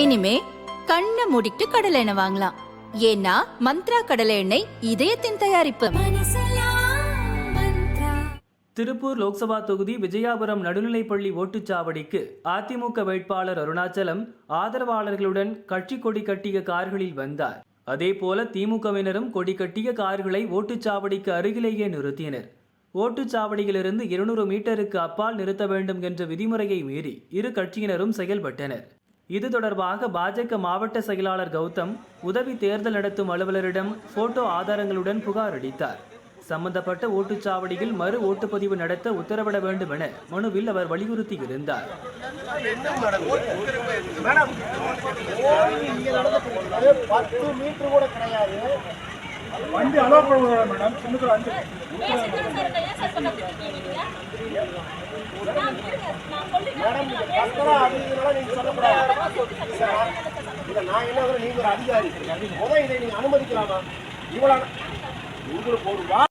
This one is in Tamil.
இனிமே கண்ணை மூடிட்டு கடலை எண்ணெய் வாங்கலாம். ஏன்னா மந்த்ரா கடலை எண்ணெய் இதயத்தின் தயாரிப்பு. திருப்பூர் லோக்சபா தொகுதி விஜயாபுரம் நடுநிலைப்பள்ளி ஓட்டுச்சாவடிக்கு அதிமுக வேட்பாளர் அருணாச்சலம் ஆதரவாளர்களுடன் கட்சி கொடி கட்டிய கார்களில் வந்தார். அதேபோல திமுகவினரும் கொடி கட்டிய கார்களை ஓட்டுச்சாவடிக்கு அருகிலேயே நிறுத்தினர். ஓட்டுச்சாவடியிலிருந்து இருநூறு மீட்டருக்கு அப்பால் நிறுத்த வேண்டும் என்ற விதிமுறையை மீறி இரு கட்சியினரும் செயல்பட்டனர். இது தொடர்பாக பாஜக மாவட்ட செயலாளர் கௌதம் உதவி தேர்தல் நடத்தும் அலுவலரிடம் போட்டோ ஆதாரங்களுடன் புகார் அளித்தார். சம்பந்தப்பட்ட ஓட்டுச்சாவடியில் மறு ஓட்டுப்பதிவு நடத்த உத்தரவிட வேண்டும் என மனுவில் அவர் வண்டி அலோவ் பண்ணுவாங்க மேடம்? சின்னத்தில் அஞ்சு மேடம் நான் என்ன நீங்க ஒரு அதிகாரி. முதல் இதை நீங்க அனுமதிக்கலாமா? இவ்வளவு உங்களுக்கு ஒரு